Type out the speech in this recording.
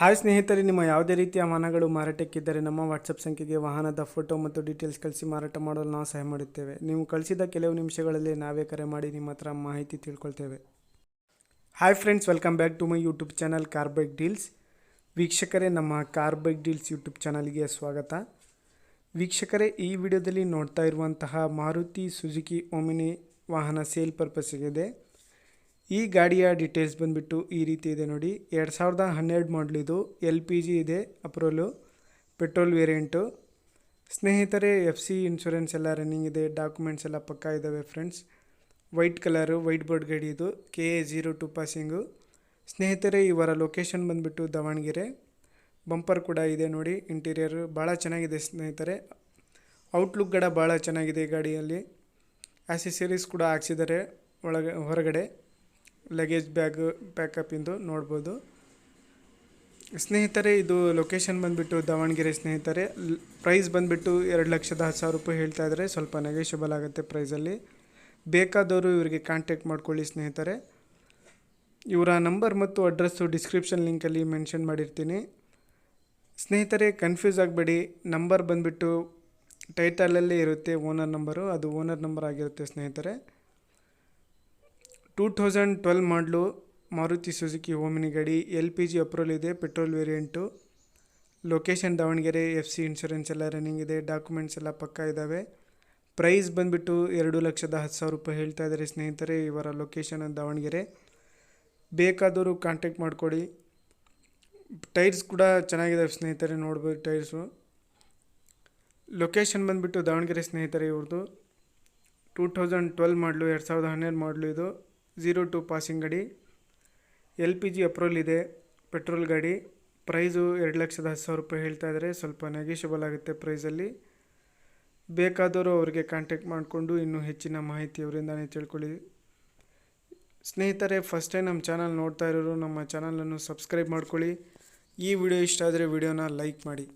Hi ಸ್ನೇಹಿತರೆ, ನಿಮ್ಮ ಯಾವುದೇ ರೀತಿಯ ವಾಹನಗಳು ಮಾರಾಟಕ್ಕಿದ್ದರೆ ನಮ್ಮ ವಾಟ್ಸಪ್ ಸಂಖ್ಯೆಗೆ ವಾಹನದ ಫೋಟೋ ಮತ್ತು ಡೀಟೇಲ್ಸ್ ಕಳಿಸಿ ಮಾರಾಟ ಮಾಡಲು ನಾವು ಸಹಾಯ ಮಾಡುತ್ತೇವೆ. ನೀವು ಕಳಿಸಿದ ಕೆಲವು ನಿಮಿಷಗಳಲ್ಲಿ ನಾವೇ ಕರೆ ಮಾಡಿ ನಿಮ್ಮ ಹತ್ರ ಮಾಹಿತಿ ತಿಳ್ಕೊಳ್ತೇವೆ. Hi friends welcome back to my YouTube channel car bike deals ವೀಕ್ಷಕರೇ, ನಮ್ಮ ಕಾರ್ ಬೈಕ್ ಡೀಲ್ಸ್ ಯೂಟ್ಯೂಬ್ ಚಾನಲ್ಗೆ ಸ್ವಾಗತ. ವೀಕ್ಷಕರೇ, ಈ ವಿಡಿಯೋದಲ್ಲಿ ನೋಡ್ತಾ ಇರುವಂತಹ ಮಾರುತಿ ಸುಜುಕಿ ಓಮಿನಿ ವಾಹನ ಸೇಲ್ ಪರ್ಪಸ್ಸಿಗಿದೆ ಈ ಗಾಡಿಯ ಡೀಟೇಲ್ಸ್ ಬಂದುಬಿಟ್ಟು ಈ ರೀತಿ ಇದೆ ನೋಡಿ. ಎರಡು ಸಾವಿರದ ಹನ್ನೆರಡು ಮಾಡಲ್ ಇದು. ಎಲ್ ಪಿ ಜಿ ಇದೆ ಅಪ್ರೋಲು ಪೆಟ್ರೋಲ್ ವೇರಿಯಂಟು ಸ್ನೇಹಿತರೆ ಎಫ್ ಸಿ ಇನ್ಶೂರೆನ್ಸ್ ಎಲ್ಲ ರನ್ನಿಂಗ್ ಇದೆ. ಡಾಕ್ಯುಮೆಂಟ್ಸ್ ಎಲ್ಲ ಪಕ್ಕಾ ಇದ್ದಾವೆ friends white colour white board ಗಾಡಿ ಇದು. K A zero two passing ಸ್ನೇಹಿತರೆ ಇವರ ಲೊಕೇಶನ್ ಬಂದುಬಿಟ್ಟು ದಾವಣಗೆರೆ. ಬಂಪರ್ ಕೂಡ ಇದೆ ನೋಡಿ. ಇಂಟೀರಿಯರ್ ಭಾಳ ಚೆನ್ನಾಗಿದೆ ಸ್ನೇಹಿತರೆ. ಔಟ್ಲುಕ್ ಕೂಡ ಭಾಳ ಚೆನ್ನಾಗಿದೆ ಗಾಡಿಯಲ್ಲಿ. ಆಕ್ಸೆಸರೀಸ್ ಕೂಡ ಹಾಕ್ಸಿದ್ದಾರೆ ಒಳಗೆ, ಹೊರಗಡೆ. ಲಗೇಜ್ ಬ್ಯಾಗ್ ಪ್ಯಾಕಪ್ಪಿಂದು ನೋಡ್ಬೋದು. ಸ್ನೇಹಿತರೆ, ಇದು ಲೊಕೇಶನ್ ಬಂದುಬಿಟ್ಟು ದಾವಣಗೆರೆ ಸ್ನೇಹಿತರೆ ಪ್ರೈಸ್ ಬಂದುಬಿಟ್ಟು ಎರಡು ಲಕ್ಷದ ಹತ್ತು ಸಾವಿರ ರೂಪಾಯಿ ಹೇಳ್ತಾ ಇದ್ದಾರೆ ಸ್ವಲ್ಪ ನೆಗೆಷಬಲ್ ಆಗುತ್ತೆ ಪ್ರೈಸಲ್ಲಿ ಬೇಕಾದವರು ಇವರಿಗೆ ಕಾಂಟ್ಯಾಕ್ಟ್ ಮಾಡ್ಕೊಳ್ಳಿ ಸ್ನೇಹಿತರೆ. ಇವರ ನಂಬರ್ ಮತ್ತು ಅಡ್ರೆಸ್ಸು ಡಿಸ್ಕ್ರಿಪ್ಷನ್ ಲಿಂಕಲ್ಲಿ ಮೆನ್ಷನ್ ಮಾಡಿರ್ತೀನಿ. ಸ್ನೇಹಿತರೆ ಕನ್ಫ್ಯೂಸ್ ಆಗಬೇಡಿ. ನಂಬರ್ ಬಂದುಬಿಟ್ಟು ಟೈಟಲಲ್ಲೇ ಇರುತ್ತೆ ಓನರ್ ನಂಬರು ಅದು ಓನರ್ ನಂಬರ್ ಆಗಿರುತ್ತೆ ಸ್ನೇಹಿತರೆ. Two thousand twelve model Maruti Suzuki Omni ಗಾಡಿ ಎಲ್ ಪಿ ಜಿ ಅಪ್ರೂವಲ್ ಇದೆ petrol variant location Davanagere F C insurance ಎಲ್ಲ ರನ್ನಿಂಗ್ ಇದೆ ಡಾಕ್ಯುಮೆಂಟ್ಸ್ ಎಲ್ಲ ಪಕ್ಕ ಇದ್ದಾವೆ ಪ್ರೈಸ್ ಬಂದುಬಿಟ್ಟು ಎರಡು ಲಕ್ಷದ ಹತ್ತು ಸಾವಿರ ರೂಪಾಯಿ ಹೇಳ್ತಾ ಇದ್ದಾರೆ ಸ್ನೇಹಿತರೆ, ಇವರ ಲೊಕೇಶನ್ ದಾವಣಗೆರೆ. ಬೇಕಾದವರು ಕಾಂಟ್ಯಾಕ್ಟ್ ಮಾಡಿಕೊಡಿ. ಟೈರ್ಸ್ ಕೂಡ ಚೆನ್ನಾಗಿದ್ದಾವೆ ಸ್ನೇಹಿತರೆ, ನೋಡ್ಬೋದು ಟೈರ್ಸು ಲೊಕೇಶನ್ ಬಂದುಬಿಟ್ಟು ದಾವಣಗೆರೆ ಸ್ನೇಹಿತರೆ ಇವ್ರದ್ದು ಟೂ ಥೌಸಂಡ್ ಟ್ವೆಲ್ ಮಾಡಲು ಎರಡು ಸಾವಿರದ ಹನ್ನೆರಡು ಮಾಡಲು ಇದು. ಝೀರೋ ಟು ಪಾಸಿಂಗ್ ಗಾಡಿ ಎಲ್ ಪಿ ಜಿ ಅಪ್ರೂವಲ್ ಇದೆ, ಪೆಟ್ರೋಲ್ ಗಾಡಿ. ಪ್ರೈಸು ಎರಡು ಲಕ್ಷದ ಹತ್ತು ಸಾವಿರ ರೂಪಾಯಿ ಹೇಳ್ತಾ ಇದ್ದಾರೆ. ಸ್ವಲ್ಪ ನೆಗೆಷಬಲ್ ಆಗುತ್ತೆ ಪ್ರೈಸಲ್ಲಿ ಬೇಕಾದವರು ಅವರಿಗೆ ಕಾಂಟ್ಯಾಕ್ಟ್ ಮಾಡಿಕೊಂಡು ಇನ್ನೂ ಹೆಚ್ಚಿನ ಮಾಹಿತಿ ಅವರಿಂದನೇ ತಿಳ್ಕೊಳ್ಳಿ. ಸ್ನೇಹಿತರೆ ಫಸ್ಟ್ ಟೈಮ್ ನಮ್ಮ ಚಾನಲ್ ನೋಡ್ತಾ ಇರೋರು, ನಮ್ಮ ಚಾನಲನ್ನು ಸಬ್ಸ್ಕ್ರೈಬ್ ಮಾಡ್ಕೊಳ್ಳಿ. ಈ ವಿಡಿಯೋ ಇಷ್ಟ ಆದರೆ ವಿಡಿಯೋನ ಲೈಕ್ ಮಾಡಿ.